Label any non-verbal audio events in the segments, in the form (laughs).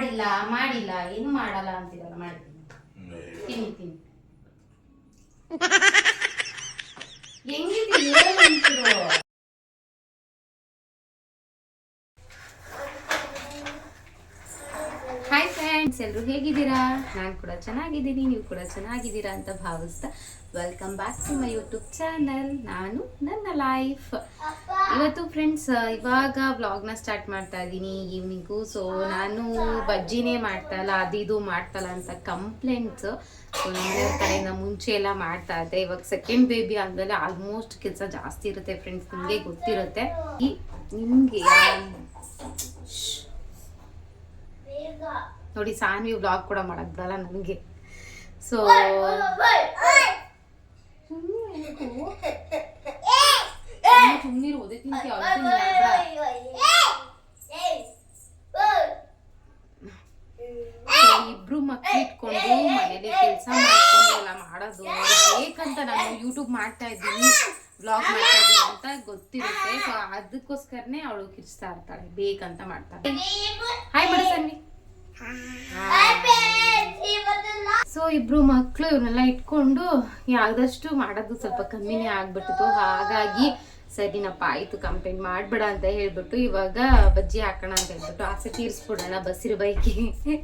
ಮಾಡಿಲ್ಲ ಮಾಡಿಲ್ಲ, ಏನು ಮಾಡಲ್ಲ ಅಂತಿರಲ್ಲ ಮಾಡ್ತೀನಿ ತಿನ್ನಿ. ಹಾಯ್ ಫ್ರೆಂಡ್ಸ್ ಎಲ್ಲರೂ ಹೇಗಿದ್ದೀರಾ? ನಾನು ಕೂಡ ಚೆನ್ನಾಗಿದ್ದೀನಿ, ನೀವು ಕೂಡ ಚೆನ್ನಾಗಿದ್ದೀರಾ ಅಂತ ಭಾವಿಸ್ತಾ welcome back to my YouTube channel ನಾನು ನನ್ನ ಲೈಫ್ ಇವತ್ತು ಫ್ರೆಂಡ್ಸ್ ಇವಾಗ ವ್ಲಾಗ್ನ ಸ್ಟಾರ್ಟ್ ಮಾಡ್ತಾ ಇದ್ದೀನಿ ಈವ್ನಿಂಗು ಸೊ ನಾನು ಬಜ್ಜಿನೇ ಮಾಡ್ತಾ ಇಲ್ಲ ಅದು ಇದು ಮಾಡ್ತಾ ಇಲ್ಲ ಅಂತ ಕಂಪ್ಲೇಂಟ್ಸ್ ಸೊ ನಮ್ಮನೆಯವ್ರ ಕಡೆಯಿಂದ ಮುಂಚೆ ಎಲ್ಲ ಮಾಡ್ತಾ ಇದ್ದೆ. ಇವಾಗ ಸೆಕೆಂಡ್ ಬೇಬಿ ಆದಮೇಲೆ ಆಲ್ಮೋಸ್ಟ್ ಕೆಲಸ ಜಾಸ್ತಿ ಇರುತ್ತೆ ಫ್ರೆಂಡ್ಸ್ ನಿಮಗೆ ಗೊತ್ತಿರುತ್ತೆ. ಈ ನಿಮಗೆ ನೋಡಿ ಸಾನ್ವಿ ವ್ಲಾಗ್ ಕೂಡ ಮಾಡಕ್ ಬರಲ್ಲ ನನಗೆ. ಸೊ ಸುಮ್ಮನೆ ಓದೇ ತಿಂತಿ ಇಬ್ರು ಮಕ್ಳು ಇಟ್ಕೊಂಡು ಮನೇಲಿ ಕೆಲಸ ಮಾಡ್ಕೊಂಡು ಎಲ್ಲ ಮಾಡೋದು ಬೇಕಂತ ನಾನು ಯೂಟ್ಯೂಬ್ ಮಾಡ್ತಾ ಇದ್ದೀನಿ ಬ್ಲಾಗ್ ಮಾಡ್ತಾ ಇದ್ದೀನಿ ಅಂತ ಗೊತ್ತಿರುತ್ತೆ. ಸೊ ಅದಕ್ಕೋಸ್ಕರನೇ ಅವಳು ಕಿರ್ಚ್ತಾ ಇರ್ತಾಳೆ. ಬೇಕಂತ ಮಾಡ್ತಾಳೆ. ಹಾಯ್ ಮಾಡಿ ಸೊ ಇಬ್ರು ಮಕ್ಕಳು ಇವನ್ನೆಲ್ಲ ಇಟ್ಕೊಂಡು ಯಾವ್ದಷ್ಟು ಮಾಡೋದು ಸ್ವಲ್ಪ ಕಮ್ಮಿನೇ ಆಗ್ಬಿಟ್ಟಿತ್ತು. ಹಾಗಾಗಿ ಸರಿನಪ್ಪ ಆಯ್ತು ಕಂಪ್ಲೇಂಟ್ ಮಾಡ್ಬೇಡ ಅಂತ ಹೇಳ್ಬಿಟ್ಟು ಇವಾಗ ಬಜ್ಜಿ ಹಾಕೋಣ ಅಂತ ಹೇಳ್ಬಿಟ್ಟು ಆಸೆ ತೀರಿಸ್ಬಿಡೋಣ ಬಸ್ಸಿರ ಬೈಕಿ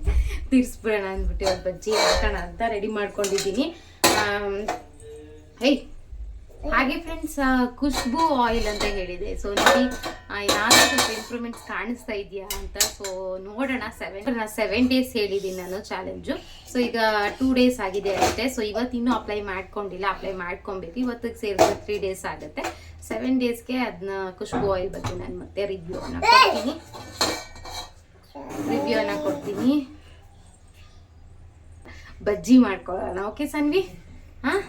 (laughs) ತೀರಿಸ್ಬಿಡೋಣ ಅಂದ್ಬಿಟ್ಟು ಇವಾಗ ಬಜ್ಜಿ ಹಾಕೋಣ ಅಂತ ರೆಡಿ ಮಾಡ್ಕೊಂಡಿದ್ದೀನಿ. ಹೇ ಹಾಗೆ ಫ್ರೆಂಡ್ಸ್ ಖುಷ್ಬು ಆಯಿಲ್ ಅಂತ ಹೇಳಿದೆ. ಸೊ ನೋಡಿ ಏನಾದರೂ ಸ್ವಲ್ಪ ಇಂಪ್ರೂವ್ಮೆಂಟ್ಸ್ ಕಾಣಿಸ್ತಾ ಇದೆಯಾ ಅಂತ? ಸೊ ನೋಡೋಣ ಸೆವೆನ್ ಸೆವೆನ್ ಡೇಸ್ ಹೇಳಿದ್ದೀನಿ ನಾನು ಚಾಲೆಂಜು ಸೊ ಈಗ ಟೂ ಡೇಸ್ ಆಗಿದೆ ಅಷ್ಟೇ. ಸೊ ಇವತ್ತು ಇನ್ನೂ ಅಪ್ಲೈ ಮಾಡ್ಕೊಂಡಿಲ್ಲ. ಅಪ್ಲೈ ಮಾಡ್ಕೊಬೇಕು. ಇವತ್ತಿಗೆ ಸೇರಿದ್ರೆ ತ್ರೀ ಡೇಸ್ ಆಗುತ್ತೆ. ಸೆವೆನ್ ಡೇಸ್ಗೆ ಅದನ್ನ ಖುಷ್ಬು ಆಯಿಲ್ ಬಗ್ಗೆ ನಾನು ಮತ್ತೆ ರಿವ್ಯೂ ಅನ್ನ ಕೊಡ್ತೀನಿ. ರಿವ್ಯೂ ಅನ್ನ ಕೊಡ್ತೀನಿ. ಬಜ್ಜಿ ಮಾಡ್ಕೊಳ್ಳೋಣ. ಓಕೆ ಸನ್ವಿ ಹಾಂ?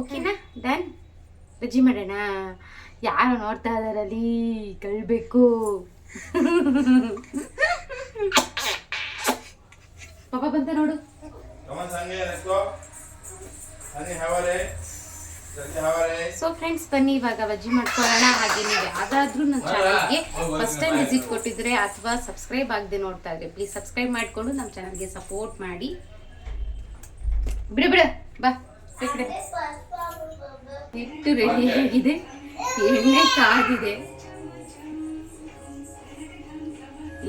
ಓಕೆನಾ ಡನ್ ಬಜ್ಜಿ ಮಾಡೋಣ. ಯಾರು ನೋಡ್ತಾ ಇದಾರಲ್ಲಿ ಕಳ್ಬೇಕು. ಪಾಪ ಬಂತ ನೋಡು. ಸೊ ಫ್ರೆಂಡ್ಸ್ ಬನ್ನಿ ಇವಾಗ ಬಜ್ಜಿ ಮಾಡ್ಕೊಳ್ಳೋಣ. ಹಾಗೆ ನೀವು ಯಾವ್ದಾದ್ರೂ ನನ್ನ ಚಾನಲ್ಗೆ ಫಸ್ಟ್ ಟೈಮ್ ವಿಸಿಟ್ ಕೊಟ್ಟಿದ್ರೆ ಅಥವಾ ಸಬ್ಸ್ಕ್ರೈಬ್ ಆಗದೆ ನೋಡ್ತಾ ಇದ್ರೆ ಪ್ಲೀಸ್ ಸಬ್ಸ್ಕ್ರೈಬ್ ಮಾಡಿಕೊಂಡು ನಮ್ಮ ಚಾನಲ್ಗೆ ಸಪೋರ್ಟ್ ಮಾಡಿ. ಬಿಡು ಬಿಡು. ಬಾ ಕಡೆ ಹಿಟ್ಟು ರೆಡಿ ಆಗಿದೆ. ಎಣ್ಣೆ ಕಾದಿದೆ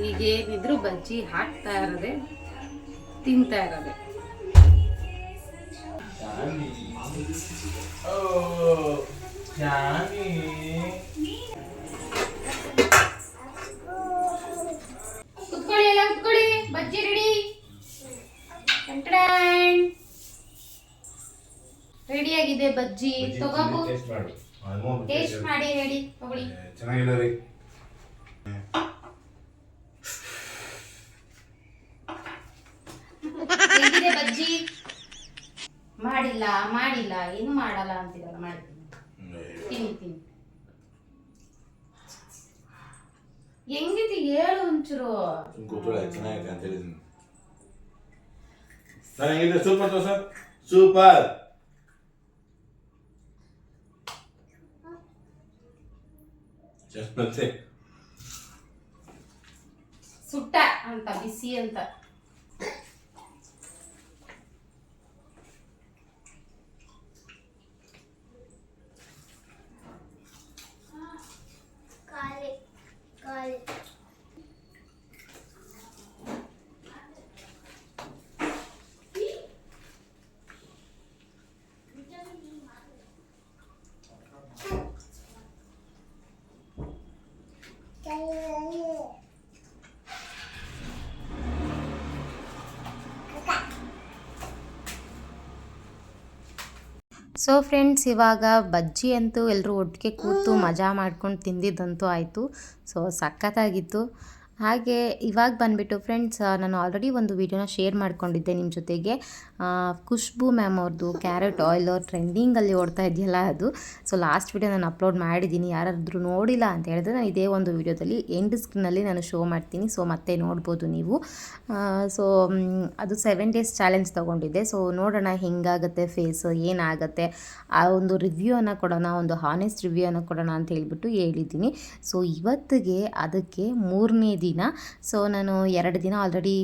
ಈಗೇನಿದ್ರು ಬಜ್ಜಿ ಹಾಕ್ತಾ ಇರೋದೆ ತಿಂತಾ ಇರೋದೆ. Oh, Johnny. ಕುತ್ಕೊಳ್ಳಿ ಎಲ್ಲ ಕುತ್ಕೊಳ್ಳಿ. ಬಜ್ಜಿ ರೆಡಿ ರೆಡಿ ಆಗಿದೆ ಬಜ್ಜಿ. ತಗೋಬು. ಟೇಸ್ಟ್ ಮಾಡು. ಟೇಸ್ಟ್ ಮಾಡಿ ರೆಡಿ ತಗೊಳ್ಳಿ. ಚೆನ್ನಾಗಿಲ್ಲ ರೀ. ಹೇಗಿದೆ ಬಜ್ಜಿ? ಮಾಡಿಲ್ಲ ಮಾಡಿಲ್ಲ ಏನು ಮಾಡಲ್ಲ ಅಂತಿರಲ್ಲ ಮಾಡ್ತೀನಿ. ತಿನ್ನಿ ತಿನ್ನಿ. ಹೆಂಗಿತಿ ಹೇಳು ಒಂಚೂರು. ಕೂತ್ಕೊಳ್ಳಿ ಚೆನ್ನಾಗಿದೆ ಅಂತ ಹೇಳಿದ್ದೀನಿ. ಸರ್ ಹೆಂಗಿದೆ ಸೂಪರ್ ಸೂಪರ್. ಸುಟ್ಟ ಅಂತ ಬಿಸಿ ಅಂತ. ಸೊ ಫ್ರೆಂಡ್ಸ್ ಇವಾಗ ಬಜ್ಜಿ ಅಂತೂ ಎಲ್ಲರೂ ಒಟ್ಟಿಗೆ ಕೂತು ಮಜಾ ಮಾಡ್ಕೊಂಡು ತಿಂದಿದ್ದಂತೂ ಆಯಿತು. ಸೊ ಸಖತ್ತಾಗಿತ್ತು. ಹಾಗೆ ಇವಾಗ ಬಂದುಬಿಟ್ಟು ಫ್ರೆಂಡ್ಸ್ ನಾನು ಆಲ್ರೆಡಿ ಒಂದು ವಿಡಿಯೋನ ಶೇರ್ ಮಾಡ್ಕೊಂಡಿದ್ದೆ ನಿಮ್ಮ ಜೊತೆಗೆ. ಖುಷ್ಬು ಮ್ಯಾಮ್ ಅವ್ರದ್ದು ಕ್ಯಾರೆಟ್ ಆಯಿಲ್ ಟ್ರೆಂಡಿಂಗಲ್ಲಿ ಓಡ್ತಾ ಇದೆಯಲ್ಲ ಅದು. ಸೊ ಲಾಸ್ಟ್ ವಿಡಿಯೋ ನಾನು ಅಪ್ಲೋಡ್ ಮಾಡಿದ್ದೀನಿ ಯಾರಾದರೂ ನೋಡಿಲ್ಲ ಅಂತ ಹೇಳಿದ್ರೆ ನಾನು ಇದೇ ಒಂದು ವಿಡಿಯೋದಲ್ಲಿ ಎಂಡ್ ಸ್ಕ್ರೀನಲ್ಲಿ ನಾನು ಶೋ ಮಾಡ್ತೀನಿ. ಸೊ ಮತ್ತೆ ನೋಡ್ಬೋದು ನೀವು. ಸೊ ಅದು ಸೆವೆನ್ ಡೇಸ್ ಚಾಲೆಂಜ್ ತೊಗೊಂಡಿದ್ದೆ. ಸೊ ನೋಡೋಣ ಹೆಂಗಾಗುತ್ತೆ ಫೇಸ್ ಏನಾಗುತ್ತೆ. ಆ ಒಂದು ರಿವ್ಯೂನ ಕೊಡೋಣ, ಒಂದು ಹಾನೆಸ್ಟ್ ರಿವ್ಯೂನ ಕೊಡೋಣ ಅಂತ ಹೇಳಿಬಿಟ್ಟು ಹೇಳಿದ್ದೀನಿ. ಸೊ ಇವತ್ತಿಗೆ ಅದಕ್ಕೆ ಮೂರನೇ ದಿನ ಸೊ ನಾನು ಎರಡು ದಿನ ಆಲ್ರೆಡಿ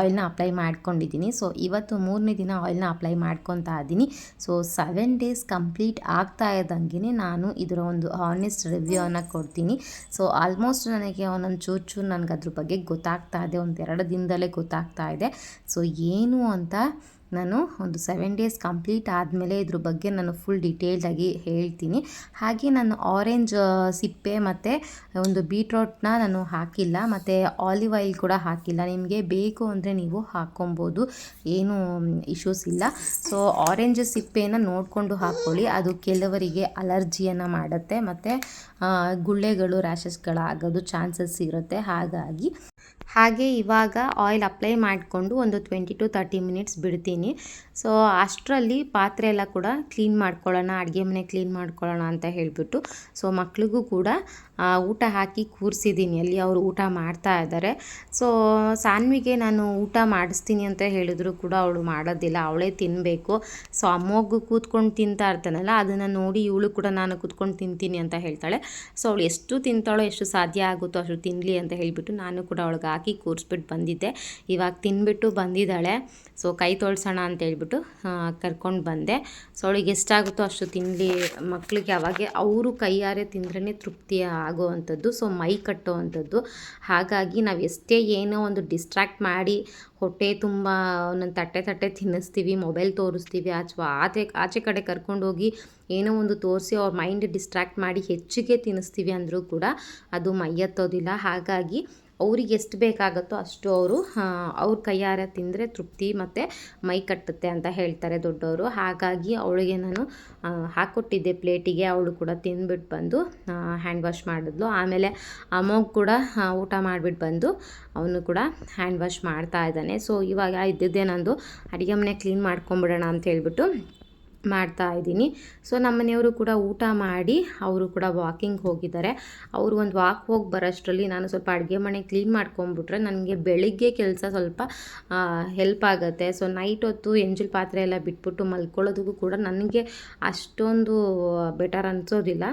ಆಯಿಲ್ನ ಅಪ್ಲೈ ಮಾಡ್ಕೊಂಡಿದ್ದೀನಿ. ಸೊ ಇವತ್ತು ಮೂರನೇ ದಿನ ಆಯಿಲ್ನ ಅಪ್ಲೈ ಮಾಡ್ಕೊತಾ ಇದ್ದೀನಿ. ಸೊ ಸೆವೆನ್ ಡೇಸ್ ಕಂಪ್ಲೀಟ್ ಆಗ್ತಾ ಇದ್ದಂಗೆ ನಾನು ಇದರ ಒಂದು ಆನೆಸ್ಟ್ ರಿವ್ಯೂವನ್ನು ಕೊಡ್ತೀನಿ. ಸೊ ಆಲ್ಮೋಸ್ಟ್ ನನಗೆ ಒಂದೊಂದು ಚೂರು ನನಗೆ ಅದ್ರ ಬಗ್ಗೆ ಗೊತ್ತಾಗ್ತಾ ಇದೆ. ಒಂದು ಎರಡು ದಿನದಲ್ಲೇ ಗೊತ್ತಾಗ್ತಾ ಇದೆ. ಸೊ ಏನು ಅಂತ ನಾನು ಒಂದು ಸೆವೆನ್ ಡೇಸ್ ಕಂಪ್ಲೀಟ್ ಆದಮೇಲೆ ಇದ್ರ ಬಗ್ಗೆ ನಾನು ಫುಲ್ ಡೀಟೇಲ್ಡಾಗಿ ಹೇಳ್ತೀನಿ. ಹಾಗೆ ನಾನು ಆರೆಂಜ್ ಸಿಪ್ಪೆ ಮತ್ತು ಒಂದು ಬೀಟ್ರೋಟ್ನ ನಾನು ಹಾಕಿಲ್ಲ. ಮತ್ತು ಆಲಿವ್ ಆಯಿಲ್ ಕೂಡ ಹಾಕಿಲ್ಲ. ನಿಮಗೆ ಬೇಕು ಅಂದರೆ ನೀವು ಹಾಕ್ಕೊಬೋದು ಏನು ಇಶ್ಯೂಸ್ ಇಲ್ಲ. ಸೊ ಆರೆಂಜ್ ಸಿಪ್ಪೆನ ನೋಡಿಕೊಂಡು ಹಾಕ್ಕೊಳ್ಳಿ. ಅದು ಕೆಲವರಿಗೆ ಅಲರ್ಜಿಯನ್ನು ಮಾಡುತ್ತೆ. ಮತ್ತು ಗುಳ್ಳೆಗಳು ರ್ಯಾಷಸ್ಗಳಾಗೋದು ಚಾನ್ಸಸ್ ಇರುತ್ತೆ. ಹಾಗಾಗಿ ಹಾಗೆ ಇವಾಗ ಆಯಿಲ್ ಅಪ್ಲೈ ಮಾಡಿಕೊಂಡು ಒಂದು ಟ್ವೆಂಟಿ ಟು ತರ್ಟಿ ಮಿನಿಟ್ಸ್ ಬಿಡ್ತೀನಿ. ಸೊ ಅಷ್ಟರಲ್ಲಿ ಪಾತ್ರೆ ಎಲ್ಲ ಕೂಡ ಕ್ಲೀನ್ ಮಾಡ್ಕೊಳ್ಳೋಣ, ಅಡುಗೆ ಮನೆ ಕ್ಲೀನ್ ಮಾಡ್ಕೊಳ್ಳೋಣ ಅಂತ ಹೇಳಿಬಿಟ್ಟು. ಸೊ ಮಕ್ಳಿಗೂ ಕೂಡ ಊಟ ಹಾಕಿ ಕೂರಿಸಿದ್ದೀನಿ ಅಲ್ಲಿ ಅವರು ಊಟ ಮಾಡ್ತಾ ಇದ್ದಾರೆ. ಸೊ ಸಾನ್ವಿಗೆ ನಾನು ಊಟ ಮಾಡಿಸ್ತೀನಿ ಅಂತ ಹೇಳಿದ್ರು ಕೂಡ ಅವಳು ಮಾಡೋದಿಲ್ಲ. ಅವಳೇ ತಿನ್ನಬೇಕು ಸೊ ಅಮ್ಮಗೂ ಕೂತ್ಕೊಂಡು ತಿಂತಾ ಇರ್ತಾನಲ್ಲ, ಅದನ್ನು ನೋಡಿ ಇವಳು ಕೂಡ ನಾನು ಕೂತ್ಕೊಂಡು ತಿಂತೀನಿ ಅಂತ ಹೇಳ್ತಾಳೆ. ಸೊ ಅವಳು ಎಷ್ಟು ತಿಂತಾಳೋ, ಎಷ್ಟು ಸಾಧ್ಯ ಆಗುತ್ತೋ ಅಷ್ಟು ತಿನ್ನಲಿ ಅಂತ ಹೇಳಿಬಿಟ್ಟು ನಾನು ಕೂಡ ಅವಳಿಗೆ ಹಾಕಿ ಕೂರಿಸ್ಬಿಟ್ಟು ಬಂದಿದ್ದೆ. ಇವಾಗ ತಿನ್ಬಿಟ್ಟು ಬಂದಿದ್ದಾಳೆ. ಸೊ ಕೈ ತೊಳ್ಸೋಣ ಅಂತ ಹೇಳ್ಬಿಟ್ಟು ಕರ್ಕೊಂಡು ಬಂದೆ. ಸೊ ಅವಳಿಗೆ ಎಷ್ಟಾಗುತ್ತೋ ಅಷ್ಟು ತಿನ್ನಲಿ ಮಕ್ಕಳಿಗೆ ಅವಾಗೆ ಅವರು ಕೈಯಾರೆ ತಿಂದ್ರೇ ತೃಪ್ತಿ ಆಗೋವಂಥದ್ದು. ಸೊ ಮೈ ಕಟ್ಟೋವಂಥದ್ದು. ಹಾಗಾಗಿ ನಾವು ಎಷ್ಟೇ ಏನೋ ಒಂದು ಡಿಸ್ಟ್ರ್ಯಾಕ್ಟ್ ಮಾಡಿ ಹೊಟ್ಟೆ ತುಂಬ ಒಂದೊಂದು ತಟ್ಟೆ ತಟ್ಟೆ ತಿನ್ನಿಸ್ತೀವಿ ಮೊಬೈಲ್ ತೋರಿಸ್ತೀವಿ ಅಥವಾ ಆಚೆ ಆಚೆ ಕಡೆ ಕರ್ಕೊಂಡೋಗಿ ಏನೋ ಒಂದು ತೋರಿಸಿ ಅವ್ರ ಮೈಂಡ್ ಡಿಸ್ಟ್ರ್ಯಾಕ್ಟ್ ಮಾಡಿ ಹೆಚ್ಚಿಗೆ ತಿನ್ನಿಸ್ತೀವಿ ಅಂದರೂ ಕೂಡ ಅದು ಮೈಯತ್ತೋದಿಲ್ಲ. ಹಾಗಾಗಿ ಅವ್ರಿಗೆ ಎಷ್ಟು ಬೇಕಾಗುತ್ತೋ ಅಷ್ಟು ಅವರು ಅವ್ರ ಕೈಯಾರೆ ತಿಂದರೆ ತೃಪ್ತಿ ಮತ್ತು ಮೈ ಕಟ್ಟುತ್ತೆ ಅಂತ ಹೇಳ್ತಾರೆ ದೊಡ್ಡವರು. ಹಾಗಾಗಿ ಅವಳಿಗೆ ನಾನು ಹಾಕ್ಕೊಟ್ಟಿದ್ದೆ ಪ್ಲೇಟಿಗೆ. ಅವಳು ಕೂಡ ತಿಂದ್ಬಿಟ್ಟು ಬಂದು ಹ್ಯಾಂಡ್ ವಾಶ್ ಮಾಡಿದ್ಲು. ಆಮೇಲೆ ಅಮ್ಮಗ್ ಕೂಡ ಊಟ ಮಾಡಿಬಿಟ್ಟು ಬಂದು ಅವನು ಕೂಡ ಹ್ಯಾಂಡ್ ವಾಶ್ ಮಾಡ್ತಾ ಇದ್ದಾನೆ. ಸೊ ಇವಾಗ ಇದ್ದಿದ್ದೆ ನಂದು, ಅಡುಗೆ ಮನೆ ಕ್ಲೀನ್ ಮಾಡ್ಕೊಂಬಿಡೋಣ ಅಂತ ಹೇಳ್ಬಿಟ್ಟು ಮಾಡ್ತಾ ಇದ್ದೀನಿ. ಸೊ ನಮ್ಮ ಮನೆಯವರು ಕೂಡ ಊಟ ಮಾಡಿ ಅವರು ಕೂಡ ವಾಕಿಂಗ್ ಹೋಗಿದ್ದಾರೆ. ಅವರು ಒಂದು ವಾಕ್ ಹೋಗಿ ಬರೋಷ್ಟರಲ್ಲಿ ನಾನು ಸ್ವಲ್ಪ ಅಡುಗೆ ಮನೆ ಕ್ಲೀನ್ ಮಾಡ್ಕೊಂಬಿಟ್ರೆ ನನಗೆ ಬೆಳಿಗ್ಗೆ ಕೆಲಸ ಸ್ವಲ್ಪ ಹೆಲ್ಪ್ ಆಗುತ್ತೆ. ಸೊ ನೈಟ್ ಹೊತ್ತು ಎಂಜಲ್ ಪಾತ್ರೆ ಎಲ್ಲ ಬಿಟ್ಬಿಟ್ಟು ಮಲ್ಕೊಳ್ಳೋದಕ್ಕೂ ಕೂಡ ನನಗೆ ಅಷ್ಟೊಂದು ಬೆಟರ್ ಅನಿಸೋದಿಲ್ಲ.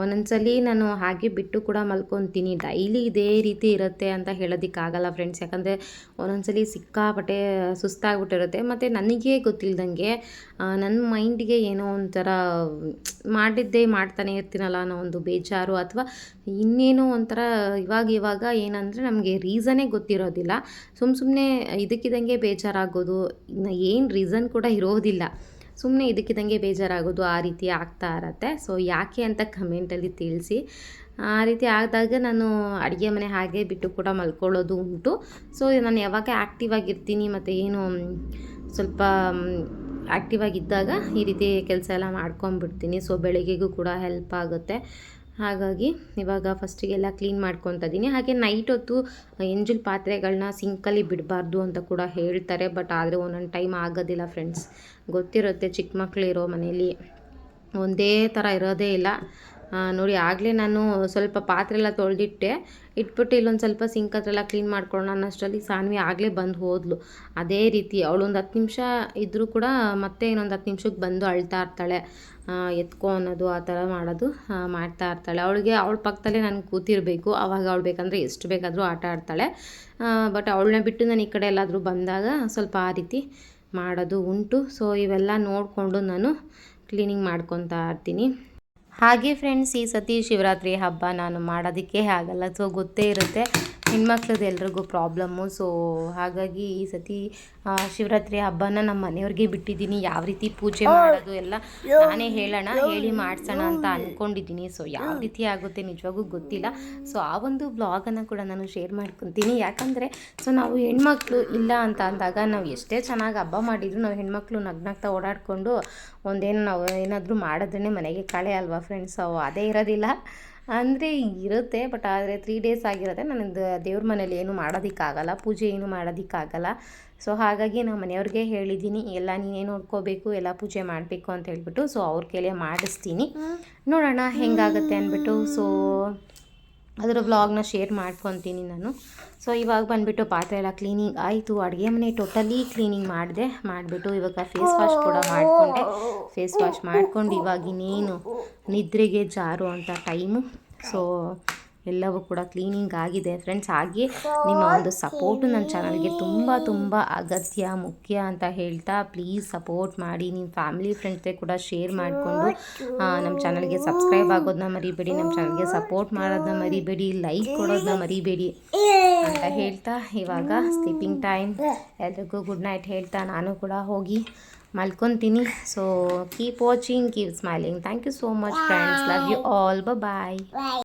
ಒಂದೊಂದ್ಸಲಿ ನಾನು ಹಾಗೆ ಬಿಟ್ಟು ಕೂಡ ಮಲ್ಕೊತೀನಿ. ಡೈಲಿ ಇದೇ ರೀತಿ ಇರುತ್ತೆ ಅಂತ ಹೇಳೋದಕ್ಕಾಗಲ್ಲ ಫ್ರೆಂಡ್ಸ್ ಯಾಕಂದರೆ ಒಂದೊಂದ್ಸಲಿ ಸಿಕ್ಕಾಪಟ್ಟೆ ಸುಸ್ತಾಗ್ಬಿಟ್ಟಿರುತ್ತೆ. ಮತ್ತು ನನಗೆ ಗೊತ್ತಿಲ್ದಂಗೆ ಆ, ನನ್ನ ಮೈಂಡ್ಗೆ ಏನೋ ಒಂಥರ ಮಾಡಿದ್ದೇ ಮಾಡ್ತಾನೆ ಇರ್ತೀನಲ್ಲ ಅನ್ನೋ ಒಂದು ಬೇಜಾರು ಅಥವಾ ಇನ್ನೇನೋ ಒಂಥರ ಇವಾಗ ಇವಾಗ ಏನಂದರೆ ನಮಗೆ ರೀಸನೇ ಗೊತ್ತಿರೋದಿಲ್ಲ. ಸುಮ್ಮ ಸುಮ್ಮನೆ ಇದಕ್ಕಿದಂಗೆ ಬೇಜಾರಾಗೋದು ಏನು ರೀಸನ್ ಕೂಡ ಇರೋದಿಲ್ಲ. ಸುಮ್ಮನೆ ಇದಕ್ಕಿದಂಗೆ ಬೇಜಾರಾಗೋದು ಆ ರೀತಿ ಆಗ್ತಾ ಇರತ್ತೆ. ಸೊ ಯಾಕೆ ಅಂತ ಕಮೆಂಟಲ್ಲಿ ತಿಳಿಸಿ. ಆ ರೀತಿ ಆದಾಗ ನಾನು ಅಡುಗೆ ಮನೆ ಹಾಗೆ ಬಿಟ್ಟು ಕೂಡ ಮಲ್ಕೊಳ್ಳೋದು ಉಂಟು. ಸೊ ನಾನು ಯಾವಾಗ ಆ್ಯಕ್ಟಿವ್ ಆಗಿರ್ತೀನಿ ಮತ್ತು ಏನು ಸ್ವಲ್ಪ ಆ್ಯಕ್ಟಿವ್ ಆಗಿದ್ದಾಗ ಈ ರೀತಿ ಕೆಲಸ ಎಲ್ಲ ಮಾಡ್ಕೊಂಬಿಡ್ತೀನಿ ಸೊ ಬೆಳಗ್ಗೆಗೂ ಕೂಡ ಹೆಲ್ಪ್ ಆಗುತ್ತೆ. ಹಾಗಾಗಿ ಇವಾಗ ಫಸ್ಟಿಗೆಲ್ಲ ಕ್ಲೀನ್ ಮಾಡ್ಕೊತಾ ಇದ್ದೀನಿ ಹಾಗೆ ನೈಟ್ ಹೊತ್ತು ಎಂಜಲ್ ಪಾತ್ರೆಗಳನ್ನ ಸಿಂಕಲ್ಲಿ ಬಿಡಬಾರ್ದು ಅಂತ ಕೂಡ ಹೇಳ್ತಾರೆ. ಬಟ್ ಆದರೆ ಒಂದೊಂದು ಟೈಮ್ ಆಗೋದಿಲ್ಲ ಫ್ರೆಂಡ್ಸ್ ಗೊತ್ತಿರುತ್ತೆ ಚಿಕ್ಕ ಮಕ್ಕಳಿರೋ ಮನೇಲಿ. ಒಂದೇ ಥರ ಇರೋದೇ ಇಲ್ಲ. ನೋಡಿ, ಆಗಲೇ ನಾನು ಸ್ವಲ್ಪ ಪಾತ್ರೆ ಎಲ್ಲ ತೊಳೆದಿಟ್ಟೆ. ಇಟ್ಬಿಟ್ಟು ಇಲ್ಲೊಂದು ಸ್ವಲ್ಪ ಸಿಂಕ್ ಹತ್ರ ಎಲ್ಲ ಕ್ಲೀನ್ ಮಾಡ್ಕೊಳ್ಳೋಣ ಅನ್ನೋಷ್ಟರಲ್ಲಿ ಸಾನ್ವಿ ಆಗಲೇ ಬಂದು ಹೋದ್ಲು. ಅದೇ ರೀತಿ ಅವಳೊಂದು ಹತ್ತು ನಿಮಿಷ ಇದ್ದರೂ ಕೂಡ ಮತ್ತೆ ಇನ್ನೊಂದು ಹತ್ತು ನಿಮಿಷಕ್ಕೆ ಬಂದು ಅಳ್ತಾ ಇರ್ತಾಳೆ. ಎತ್ಕೋ ಅನ್ನೋದು ಆ ಥರ ಮಾಡೋದು ಮಾಡ್ತಾ ಇರ್ತಾಳೆ. ಅವಳಿಗೆ ಅವಳ ಪಕ್ಕದಲ್ಲೇ ನಾನು ಕೂತಿರಬೇಕು. ಆವಾಗ ಅವಳು ಬೇಕಂದರೆ ಎಷ್ಟು ಬೇಕಾದರೂ ಆಟ ಆಡ್ತಾಳೆ. ಬಟ್ ಅವಳನ್ನ ಬಿಟ್ಟು ನಾನು ಈ ಕಡೆ ಎಲ್ಲಾದರೂ ಬಂದಾಗ ಸ್ವಲ್ಪ ಆ ರೀತಿ ಮಾಡೋದು ಉಂಟು. ಸೊ ಇವೆಲ್ಲ ನೋಡಿಕೊಂಡು ನಾನು ಕ್ಲೀನಿಂಗ್ ಮಾಡ್ಕೊತಾ ಇರ್ತೀನಿ. ಹಾಗೆ ಫ್ರೆಂಡ್ಸ್ ಈ ಸತಿ ಶಿವರಾತ್ರಿ ಹಬ್ಬ ನಾನು ಮಾಡೋದಕ್ಕೆ ಆಗಲ್ಲ ಸೊ ಗೊತ್ತೇ ಇರುತ್ತೆ. ಹೆಣ್ಮಕ್ಳದ್ದು ಎಲ್ರಿಗೂ ಪ್ರಾಬ್ಲಮ್ಮು. ಸೊ ಹಾಗಾಗಿ ಈ ಸತಿ ಶಿವರಾತ್ರಿ ಹಬ್ಬನ ನಮ್ಮ ಮನೆಯವ್ರಿಗೆ ಬಿಟ್ಟಿದ್ದೀನಿ. ಯಾವ ರೀತಿ ಪೂಜೆ ಮಾಡೋದು ಎಲ್ಲ ನಾನೇ ಹೇಳೋಣ ಹೇಳಿ ಮಾಡಿಸೋಣ ಅಂತ ಅಂದ್ಕೊಂಡಿದ್ದೀನಿ ಸೊ ಯಾವ ರೀತಿ ಆಗುತ್ತೆ ನಿಜವಾಗೂ ಗೊತ್ತಿಲ್ಲ. ಸೊ ಆ ಒಂದು ಬ್ಲಾಗನ್ನು ಕೂಡ ನಾನು ಶೇರ್ ಮಾಡ್ಕೊತೀನಿ. ಯಾಕಂದರೆ ಸೊ ನಾವು ಹೆಣ್ಮಕ್ಳು ಇಲ್ಲ ಅಂತ ಅಂದಾಗ ನಾವು ಎಷ್ಟೇ ಚೆನ್ನಾಗಿ ಹಬ್ಬ ಮಾಡಿದ್ರು ನಾವು ಹೆಣ್ಮಕ್ಳು ನಗ್ನಾಗ್ತಾ ಓಡಾಡಿಕೊಂಡು ಒಂದೇನು ನಾವು ಏನಾದರೂ ಮಾಡಿದ್ರೆ ಮನೆಗೆ ಕಳೆ ಅಲ್ವಾ ಫ್ರೆಂಡ್ಸ್ ಅದೇ ಇರೋದಿಲ್ಲ. ಅಂದರೆ ಇರುತ್ತೆ ಬಟ್ ಆದರೆ ತ್ರೀ ಡೇಸ್ ಆಗಿರುತ್ತೆ ನನ್ನದು ದೇವ್ರ ಮನೇಲಿ ಏನು ಮಾಡೋದಕ್ಕಾಗಲ್ಲ ಪೂಜೆ ಏನು ಮಾಡೋದಕ್ಕಾಗಲ್ಲ. ಸೊ ಹಾಗಾಗಿ ನಾನು ಮನೆಯವ್ರಿಗೆ ಹೇಳಿದ್ದೀನಿ ಎಲ್ಲ ನೀನೇ ನೋಡ್ಕೋಬೇಕು ಎಲ್ಲ ಪೂಜೆ ಮಾಡಬೇಕು ಅಂತ ಹೇಳ್ಬಿಟ್ಟು ಸೊ ಅವ್ರ ಕೈಲೇ ಮಾಡಿಸ್ತೀನಿ. ನೋಡೋಣ ಹೆಂಗಾಗುತ್ತೆ ಅಂದ್ಬಿಟ್ಟು ಸೊ ಅದರ ವ್ಲಾಗ್ನ ಶೇರ್ ಮಾಡ್ಕೊತೀನಿ ನಾನು. ಸೊ ಇವಾಗ ಬಂದುಬಿಟ್ಟು ಪಾತ್ರೆ ಎಲ್ಲ ಕ್ಲೀನಿಂಗ್ ಆಯಿತು. ಅಡುಗೆ ಮನೆ ಟೋಟಲಿ ಕ್ಲೀನಿಂಗ್ ಮಾಡಿದೆ. ಮಾಡಿಬಿಟ್ಟು ಇವಾಗ ಫೇಸ್ ವಾಶ್ ಕೂಡ ಮಾಡಿಕೊಂಡೆ. ಫೇಸ್ ವಾಶ್ ಮಾಡ್ಕೊಂಡು ಇವಾಗ ಇನ್ನೇನು ನಿದ್ರೆಗೆ ಜಾರು ಅಂತ ಟೈಮು ಸೊ ಎಲ್ಲವೂ ಕೂಡ ಕ್ಲೀನಿಂಗ್ ಆಗಿದೆ ಫ್ರೆಂಡ್ಸ್. ಹಾಗೆ ನಿಮ್ಮ ಒಂದು ಸಪೋರ್ಟು ನನ್ನ ಚಾನಲ್ಗೆ ತುಂಬ ತುಂಬ ಅಗತ್ಯ ಮುಖ್ಯ ಅಂತ ಹೇಳ್ತಾ ಪ್ಲೀಸ್ ಸಪೋರ್ಟ್ ಮಾಡಿ. ನಿಮ್ಮ ಫ್ಯಾಮಿಲಿ ಫ್ರೆಂಡ್ಸ್ ಕೂಡ ಶೇರ್ ಮಾಡಿಕೊಂಡು ನಮ್ಮ ಚಾನಲ್ಗೆ ಸಬ್ಸ್ಕ್ರೈಬ್ ಆಗೋದನ್ನ ಮರಿಬೇಡಿ ನಮ್ಮ ಚಾನಲ್ಗೆ ಸಪೋರ್ಟ್ ಮಾಡೋದನ್ನ ಮರಿಬೇಡಿ ಲೈಕ್ ಕೊಡೋದನ್ನ ಮರಿಬೇಡಿ ಅಂತ ಹೇಳ್ತಾ ಇವಾಗ ಸ್ಲೀಪಿಂಗ್ ಟೈಮ್. ಎಲ್ರಿಗೂ ಗುಡ್ ನೈಟ್ ಹೇಳ್ತಾ ನಾನು ಕೂಡ ಹೋಗಿ ಮಲ್ಕೊತೀನಿ. So keep watching keep smiling thank you so much friends love you all bye